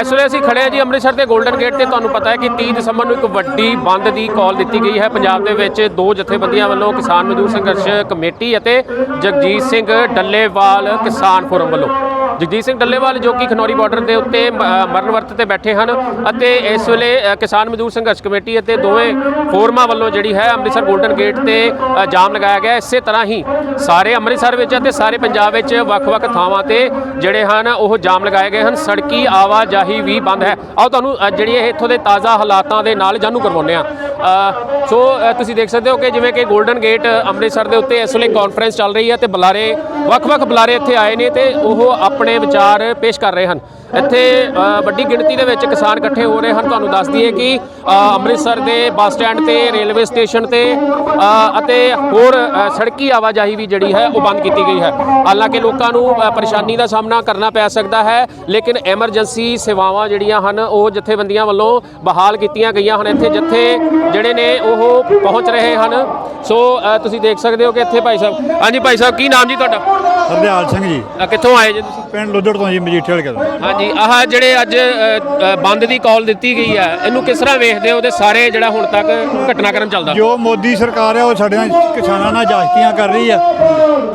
ਇਸ ਵੇਲੇ ਅਸੀਂ ਖੜੇ ਹਾਂ ਜੀ ਅੰਮ੍ਰਿਤਸਰ ਦੇ 골ਡਨ ਗੇਟ ਤੇ। ਤੁਹਾਨੂੰ ਪਤਾ ਹੈ ਕਿ 30 ਦਸੰਬਰ ਨੂੰ ਇੱਕ ਵੱਡੀ ਬੰਦ ਦੀ ਕਾਲ ਦਿੱਤੀ ਗਈ ਹੈ। ਪੰਜਾਬ ਦੇ ਵਿੱਚ ਦੋ ਜਥੇਬੰਦੀਆਂ ਵੱਲੋਂ ਕਿਸਾਨ ਮਜ਼ਦੂਰ ਸੰਘਰਸ਼ ਕਮੇਟੀ ਅਤੇ ਜਗਜੀਤ ਸਿੰਘ ਡੱਲੇਵਾਲ ਕਿਸਾਨ ਫੋਰਮ ਵੱਲੋਂ। ਜਗਜੀਤ ਸਿੰਘ ਡੱਲੇਵਾਲ ਜੋ ਕਿ ਖਨੌਰੀ ਬਾਰਡਰ ਦੇ ਉੱਤੇ ਮਰਨ ਵਰਤ ਤੇ ਬੈਠੇ ਹਨ ਅਤੇ ਇਸ ਵੇਲੇ ਕਿਸਾਨ ਮਜ਼ਦੂਰ ਸੰਘਰਸ਼ ਕਮੇਟੀ ਅਤੇ ਦੋਵੇਂ ਫੋਰਮਾਂ ਵੱਲੋਂ ਜਿਹੜੀ ਹੈ ਅੰਮ੍ਰਿਤਸਰ 골ਡਨ ਗੇਟ ਤੇ ਜਾਮ ਲਗਾਇਆ ਗਿਆ। ਇਸੇ ਤਰ੍ਹਾਂ ਹੀ ਸਾਰੇ ਅੰਮ੍ਰਿਤਸਰ ਵਿੱਚ ਅਤੇ ਸਾਰੇ ਪੰਜਾਬ ਵਿੱਚ ਵੱਖ-ਵੱਖ ਥਾਵਾਂ ਤੇ ਜਿਹੜੇ ਹਨ, ਉਹ ਜਾਮ ਲਗਾਏ ਗਏ ਹਨ। ਸੜਕੀ ਆਵਾਜਾਈ ਵੀ ਬੰਦ ਹੈ। ਆਓ ਤੁਹਾਨੂੰ ਜਿਹੜੀ ਇਹ ਇੱਥੋਂ ਦੇ ਤਾਜ਼ਾ ਹਾਲਾਤਾਂ ਦੇ ਨਾਲ ਜਾਣੂ ਕਰਵਾਉਂਦੇ ਆ ਸੋ ਤੁਸੀਂ ਦੇਖ ਸਕਦੇ ਹੋ ਕਿ ਜਿਵੇਂ ਕਿ 골ਡਨ ਗੇਟ ਅੰਮ੍ਰਿਤਸਰ ਦੇ ਉੱਤੇ ਇਸ ਵੇਲੇ ਕਾਨਫਰੰਸ ਚੱਲ ਰਹੀ ਹੈ ਤੇ ਬੁਲਾਰੇ, ਵੱਖ-ਵੱਖ ਬੁਲਾਰੇ ਇੱਥੇ ਆਏ ਨੇ ਤੇ ਉਹ ਆਪਣੇ ਵਿਚਾਰ ਪੇਸ਼ ਕਰ ਰਹੇ ਹਨ। ਇੱਥੇ ਵੱਡੀ ਗਿਣਤੀ ਦੇ ਵਿੱਚ ਕਿਸਾਨ ਇਕੱਠੇ ਹੋ ਰਹੇ ਹਨ। ਤੁਹਾਨੂੰ ਦੱਸ ਦਈਏ ਕਿ ਅੰਮ੍ਰਿਤਸਰ ਦੇ ਬੱਸ ਸਟੈਂਡ ਤੇ ਰੇਲਵੇ ਸਟੇਸ਼ਨ ਤੇ ਅਤੇ ਹੋਰ ਸੜਕੀ ਆਵਾਜਾਈ ਵੀ ਜਿਹੜੀ ਹੈ ਉਹ ਬੰਦ ਕੀਤੀ ਗਈ ਹੈ। ਹਾਲਾਂਕਿ ਲੋਕਾਂ ਨੂੰ ਪਰੇਸ਼ਾਨੀ ਦਾ ਸਾਹਮਣਾ ਕਰਨਾ ਪੈ ਸਕਦਾ ਹੈ ਲੇਕਿਨ ਐਮਰਜੈਂਸੀ ਸੇਵਾਵਾਂ ਜਿਹੜੀਆਂ ਹਨ ਉਹ ਜਥੇਬੰਦੀਆਂ ਵੱਲੋਂ ਬਹਾਲ ਕੀਤੀਆਂ ਗਈਆਂ ਹਨ। ਇੱਥੇ ਜਥੇ ਜਿਹੜੇ ਨੇ ਉਹ ਪਹੁੰਚ ਰਹੇ ਹਨ। ਸੋ ਤੁਸੀਂ ਦੇਖ ਸਕਦੇ ਹੋ ਕਿ ਇੱਥੇ ਭਾਈ ਸਾਹਿਬ ਹਾਂਜੀ ਭਾਈ ਸਾਹਿਬ ਕੀ ਨਾਮ ਜੀ ਤੁਹਾਡਾ? ਹਰਦਿਆਲ ਸਿੰਘ ਜੀ। ਕਿੱਥੋਂ ਆਏ ਜੀ ਤੁਸੀਂ? ਪਿੰਡ ਲੁੱਦੜ ਤੋਂ ਜੀ ਮਜੀਠੇ ਵਾਲੇ ਕੋਲ। ਹਾਂਜੀ। ਆਹ ਜਿਹੜੇ ਅੱਜ ਅ, ਅ, ਬੰਦ ਦੀ ਕਾਲ ਦਿੱਤੀ ਗਈ ਹੈ ਇਹਨੂੰ ਕਿਸ ਤਰ੍ਹਾਂ ਵੇਖਦੇ ਹੋ? ਤੇ ਸਾਰੇ ਜਿਹੜਾ ਹੁਣ ਤੱਕ ਘਟਨਾਕ੍ਰਮ ਚੱਲਦਾ? ਜੋ ਮੋਦੀ ਸਰਕਾਰ ਹੈ ਉਹ ਸਾਡੇ ਨਾਲ ਕਿਸਾਨਾਂ ਨਾਲ ਜਾਸਤੀਆਂ ਕਰ ਰਹੀ ਆ।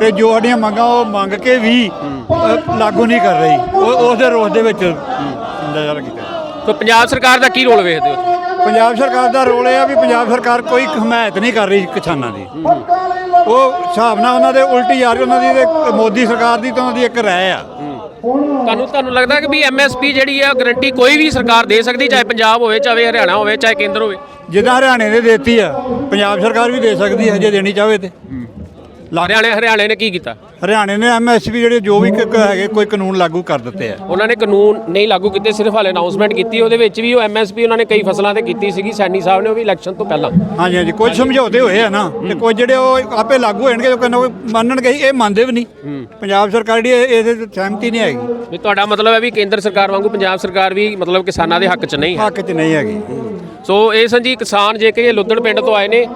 ਤੇ ਜੋ ਸਾਡੀਆਂ ਮੰਗਾਂ ਉਹ ਮੰਗ ਕੇ ਵੀ ਅ, ਲਾਗੂ ਨਹੀਂ ਕਰ ਰਹੀ। ਉਹ ਉਸ ਦੇ ਰੋਸ ਦੇ ਵਿੱਚ ਨਜ਼ਰ ਕੀਤਾ। ਤਾਂ ਪੰਜਾਬ ਸਰਕਾਰ ਦਾ ਕੀ ਰੋਲ ਵੇਖਦੇ ਹੋ? ਪੰਜਾਬ ਸਰਕਾਰ ਦਾ ਰੋਲ ਇਹ ਆ ਵੀ ਪੰਜਾਬ ਸਰਕਾਰ ਕੋਈ ਹਮਾਇਤ ਨਹੀਂ ਕਰ ਰਹੀ ਕਿਸਾਨਾਂ ਦੀ। ਉਹ ਹਿਸਾਬ ਨਾਲ ਉਹਨਾਂ ਦੇ ਉਲਟੀ ਆ ਰਹੀ ਉਹਨਾਂ ਦੀ ਤੇ ਮੋਦੀ ਸਰਕਾਰ ਦੀ ਤਾਂ ਉਹਨਾਂ ਦੀ ਇੱਕ ਰਾਏ ਆ। ਤੁਹਾਨੂੰ ਤੁਹਾਨੂੰ ਲੱਗਦਾ ਕਿ ਵੀ ਐਮਐਸਪੀ ਜਿਹੜੀ ਆ ਗਰੰਟੀ ਕੋਈ ਵੀ ਸਰਕਾਰ ਦੇ ਸਕਦੀ, ਚਾਹੇ ਪੰਜਾਬ ਹੋਵੇ, ਚਾਹੇ ਹਰਿਆਣਾ ਹੋਵੇ, ਚਾਹੇ ਕੇਂਦਰ ਹੋਵੇ? ਜਿੱਦਾਂ ਹਰਿਆਣੇ ਨੇ ਦੇਤੀ ਆ, ਪੰਜਾਬ ਸਰਕਾਰ ਵੀ ਦੇ ਸਕਦੀ ਹੈ ਜੇ ਦੇਣੀ ਚਾਹਵੇ ਤੇ। ਹਰਿਆਣੇ ਹਰਿਆਣੇ ਨੇ ਕੀ ਕੀਤਾ? ਹਰਿਆਣੇ ਨੇ ਐਮਐਸਪੀ ਜਿਹੜੇ ਜੋ ਵੀ ਕ- ਕ- ਹੈਗੇ ਕੋਈ ਕਾਨੂੰਨ ਲਾਗੂ ਕਰ ਦਿੱਤੇ ਆ। ਉਹਨਾਂ ਨੇ ਕਾਨੂੰਨ ਨਹੀਂ ਲਾਗੂ ਕੀਤੇ ਸਿਰਫ ਹਾਲੇ ਅਨਾਉਂਸਮੈਂਟ ਕੀਤੀ। ਉਹਦੇ ਵਿੱਚ ਵੀ ਉਹ ਐਮਐਸਪੀ ਉਹਨਾਂ ਨੇ ਕਈ ਫਸਲਾਂ ਤੇ ਕੀਤੀ ਸੀਗੀ ਸੈਣੀ ਸਾਹਿਬ ਨੇ ਉਹ ਵੀ ਇਲੈਕਸ਼ਨ ਤੋਂ ਪਹਿਲਾਂ। ਹਾਂਜੀ ਹਾਂਜੀ ਕੁਝ ਸਮਝੌਤੇ ਹੋਏ ਆ ਨਾ ਤੇ ਕੁਝ ਜਿਹੜੇ ਉਹ ਆਪੇ ਲਾਗੂ ਹੋਣਗੇ ਜੋ ਕਹਿੰਦਾ ਮੰਨਣਗੇ ਹੀ, ਇਹ ਮੰਨਦੇ ਵੀ ਨਹੀਂ। ਪੰਜਾਬ ਸਰਕਾਰ ਜਿਹੜੀ ਇਹ- ਇਹਦੇ ਤੇ ਸਹਿਮਤੀ ਨਹੀਂ ਹੈਗੀ। ਵੀ ਤੁਹਾਡਾ ਮਤਲਬ ਹੈ ਵੀ ਕੇਂਦਰ ਸਰਕਾਰ ਵਾਂਗੂ ਪੰਜਾਬ ਸਰਕਾਰ ਵੀ ਮਤਲਬ ਕਿਸਾਨਾਂ ਦੇ ਹੱਕ 'ਚ ਨਹੀਂ ਹੈ। ਹੱਕ 'ਚ ਨਹੀਂ ਹੈਗੀ। ਸੋ ਇਹ ਸਨ ਕਿਸਾਨ ਜੇ ਕਿ ਇਹ ਪਿੰਡ ਤੋਂ ਆਏ ਨੇ।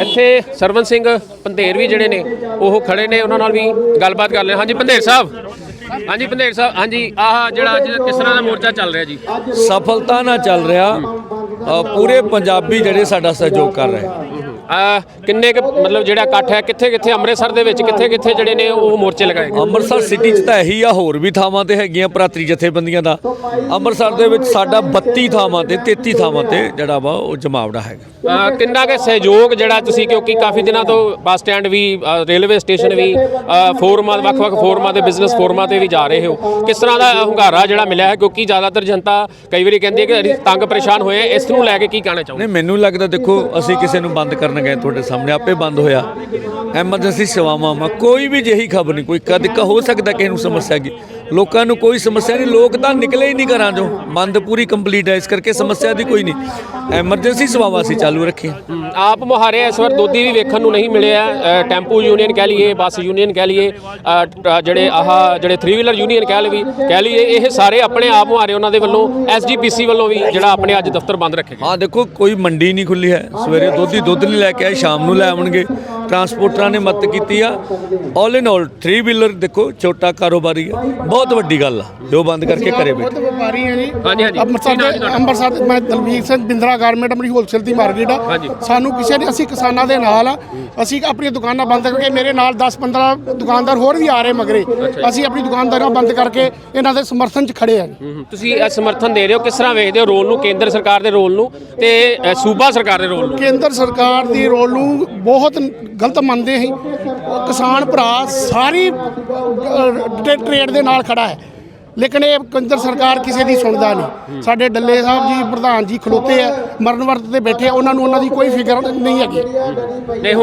ਇੱਥੇ ਸਰਵਨ ਸਿੰਘ ਪੰਧੇਰ ਵੀ ਜਿਹੜੇ ਨੇ, ਉਹ ਖੜੇ ਨੇ, ਉਹਨਾਂ ਨਾਲ ਵੀ ਗੱਲਬਾਤ ਕਰ ਲੈ ਹਾਂਜੀ, ਪੰਧੇਰ ਸਾਹਿਬ। ਹਾਂਜੀ, ਪੰਧੇਰ ਸਾਹਿਬ। ਹਾਂਜੀ, ਆਹ ਜਿਹੜਾ ਅੱਜ ਕਿਸ ਤਰ੍ਹਾਂ ਦਾ ਮੋਰਚਾ ਚੱਲ ਰਿਹਾ ਜੀ? ਸਫਲਤਾ ਨਾਲ ਚੱਲ ਰਿਹਾ। ਅ, ਪੂਰੇ ਪੰਜਾਬੀ ਜਿਹੜੇ ਸਾਡਾ ਸਹਿਯੋਗ ਕਰ ਰਹੇ ਅ, ਕਿੰਨੇ ਕੁ ਮਤਲਬ ਜਿਹੜਾ ਇਕੱਠ ਹੈ ਕਿੱਥੇ ਕਿੱਥੇ ਅੰਮ੍ਰਿਤਸਰ ਦੇ ਵਿੱਚ ਕਿੱਥੇ ਕਿੱਥੇ ਜਿਹੜੇ ਨੇ ਉਹ ਮੋਰਚੇ ਲਗਾਏ ਗਏ? ਅੰਮ੍ਰਿਤਸਰ ਸਿਟੀ 'ਚ ਤਾਂ ਇਹੀ ਆ ਹੋਰ ਵੀ ਥਾਵਾਂ ਤੇ ਹੈਗੀਆਂ ਭਰਾਤਰੀ ਜਥੇਬੰਦੀਆਂ ਦਾ। ਅੰਮ੍ਰਿਤਸਰ ਦੇ ਵਿੱਚ ਸਾਡਾ 32 ਥਾਵਾਂ ਤੇ 33 ਥਾਵਾਂ ਤੇ ਜਿਹੜਾ ਵਾ ਉਹ ਜਮਾਵੜਾ ਹੈਗਾ। ਅ, ਕਿੰਨਾ ਕੁ ਸਹਿਯੋਗ ਜਿਹੜਾ ਤੁਸੀਂ ਕਿਉਂਕਿ ਕਾਫੀ ਦਿਨਾਂ ਤੋਂ ਬੱਸ ਸਟੈਂਡ ਵੀ ਰੇਲਵੇ ਸਟੇਸ਼ਨ ਵੀ ਫੋਰਮਾਂ ਵੱਖ-ਵੱਖ ਫੋਰਮਾਂ ਤੇ ਬਿਜ਼ਨਸ ਫੋਰਮਾਂ ਤੇ ਵੀ ਜਾ ਰਹੇ ਹੋ। ਕਿਸ ਤਰ੍ਹਾਂ ਦਾ ਹੁੰਗਾਰਾ ਜਿਹੜਾ ਮਿਲਿਆ ਹੈ? ਕਿਉਂਕਿ ਜ਼ਿਆਦਾਤਰ ਜਨਤਾ ਕਈ ਵਾਰੀ ਕਹਿੰਦੀ ਹੈ ਕਿ ਅਸੀਂ ਤੰਗ ਪਰੇਸ਼ਾਨ ਹੋਏ ਹਾਂ। ਇਸ ਨੂੰ ਲੈ ਕੇ ਕੀ ਕਹਿਣਾ ਚਾਹੁੰਦੇ ਨਹੀਂ, ਮੈਨੂੰ ਲੱਗਦਾ ਦੇਖੋ, ਅਸੀਂ ਕਿਸੇ ਨੂੰ ਬੰਦ ਕਰਨ ਗਏ, ਤੁਹਾਡੇ ਸਾਹਮਣੇ ਆਪੇ ਬੰਦ ਹੋਇਆ। ਐਮਰਜੈਂਸੀ ਸੇਵਾਵਾਂ ਮਾ ਕੋਈ ਵੀ ਜਿਹੀ ਖਬਰ ਨਹੀਂ, ਕੋਈ ਕਦ ਹੋ ਸਕਦਾ ਕਿਸੇ ਨੂੰ ਸਮੱਸਿਆ ਕੀ ਲੋਕਾਂ ਨੂੰ ਕੋਈ ਸਮੱਸਿਆ ਨਹੀਂ ਲੋਕ ਤਾਂ ਨਿਕਲੇ ਹੀ ਨਹੀਂ ਘਰਾਂ ਚੋਂ। ਬੰਦ ਪੂਰੀ ਕੰਪਲੀਟ ਹੈ ਇਸ ਕਰਕੇ ਸਮੱਸਿਆ ਦੀ ਕੋਈ ਨਹੀਂ। ਐਮਰਜੈਂਸੀ ਸੇਵਾਵਾਂ ਅਸੀਂ ਚਾਲੂ ਰੱਖੀਆਂ। ਆਪ ਮੁਹਾਰੇ ਇਸ ਵਾਰ ਦੋਦੀ ਵੀ ਵੇਖਣ ਨੂੰ ਨਹੀਂ ਮਿਲਿਆ। ਅ, ਟੈਂਪੂ ਯੂਨੀਅਨ ਕਹਿ ਲਈਏ ਬੱਸ ਯੂਨੀਅਨ ਕਹਿ ਲਈਏ ਅ, ਟ- ਜਿਹੜੇ ਆਹ ਜਿਹੜੇ 3 ਵੀਲਰ ਯੂਨੀਅਨ ਕਹਿ ਲਈਏ ਕਹਿ ਲਈਏ ਇਹ ਸਾਰੇ ਆਪਣੇ ਆਪ ਮੁਹਾਰੇ ਉਹਨਾਂ ਦੇ ਵੱਲੋਂ ਐਸਜੀਪੀਸੀ ਵੱਲੋਂ ਵੀ ਜਿਹੜਾ ਆਪਣੇ ਅੱਜ ਦਫ਼ਤਰ ਬੰਦ ਰੱਖੇ ਗਏ। ਹਾਂ ਦੇਖੋ ਕੋਈ ਮੰਡੀ ਨਹੀਂ ਖੁੱਲੀ ਹੈ। ਸਵੇਰੇ ਦੁੱਧ ਦੁੱਧ ਨਹੀਂ ਲੈ ਕੇ ਆਏ ਸ਼ਾਮ ਨੂੰ ਲੈ ਆਉਣਗੇ। ਟਰਾਂਸਪੋਰਟਰਾਂ ਨੇ ਮਦਦ ਕੀਤੀ ਆ। ਆਲ ਇਨ ਆਲ 3 ਵੀਲਰ ਦੇਖੋ ਛੋਟਾ ਕਾਰੋਬਾਰੀ ਆ। ਬਹੁਤ ਵੱਡੀ ਗੱਲ ਆ ਜੋ ਬੰਦ ਕਰਕੇ ਘਰੇ ਬੈਠੇ। ਵਪਾਰੀ ਹਾਂ ਜੀ। ਹਾਂਜੀ, ਹਾਂਜੀ। ਅੰਮ੍ਰਿਤਸਰ ਦੇ? ਅੰਮ੍ਰਿਤਸਰ ਦੇ ਮੈਂ ਦਲਵੀਰ ਸਿੰਘ ਬਿੰਦਰਾ ਗਾਰਮੈਂਟ ਆਪਣੀ ਹੋਲਸੇਲ ਦੀ ਮਾਰਕੀਟ ਆ। ਸਾਨੂੰ ਕਿਸੇ ਨੇ ਅਸੀਂ ਕਿਸਾਨਾਂ ਦੇ ਨਾਲ ਆ। ਅਸੀਂ ਆਪਣੀਆਂ ਦੁਕਾਨਾਂ ਬੰਦ ਕਰਕੇ ਮੇਰੇ ਨਾਲ 10-15 ਦੁਕਾਨਦਾਰ ਹੋਰ ਵੀ ਆ ਰਹੇ ਮਗਰੇ। ਅਸੀਂ ਆਪਣੀ ਦੁਕਾਨਦਾਰਾਂ ਬੰਦ ਕਰਕੇ ਇਹਨਾਂ ਦੇ ਸਮਰਥਨ 'ਚ ਖੜੇ ਆ ਤੁਸੀਂ ਇਹ ਸਮਰਥਨ ਦੇ ਰਹੇ ਹੋ ਕਿਸ ਤਰ੍ਹਾਂ ਵੇਖਦੇ ਹੋ ਰੋਲ ਨੂੰ ਕੇਂਦਰ ਸਰਕਾਰ ਦੇ ਰੋਲ ਨੂੰ ਤੇ ਸੂਬਾ ਸਰਕਾਰ ਦੇ ਰੋਲ ਨੂੰ? ਕੇਂਦਰ ਸਰਕਾਰ ਦੀ ਰੋਲ ਨੂੰ ਬਹੁਤ ਗਲਤ ਮੰਨਦੇ ਹਾਂ ਕਿਸਾਨ ਭਰਾ ਸਾਰੀ ਅਹ, ਟ੍ਰੇਡ ਦੇ ਨਾਲ ਖੜਾ ਹੈ। ਲੇਕਿਨ ਇਹ ਕੇਂਦਰ ਸਰਕਾਰ ਕਿਸੇ ਦੀ ਸੁਣਦਾ ਨਹੀਂ। ਸਾਡੇ ਡੱਲੇ ਸਾਹਿਬ ਜੀ ਪ੍ਰਧਾਨ ਜੀ ਖਲੋਤੇ ਆ ਮਰਨ ਵਰਤ ਤੇ ਬੈਠੇ ਆ, ਉਹਨਾਂ ਨੂੰ ਉਹਨਾਂ ਦੀ ਕੋਈ ਫਿਕਰ ਨਹੀਂ ਹੈਗੀ। ਨਹੀਂ ਹੁਣ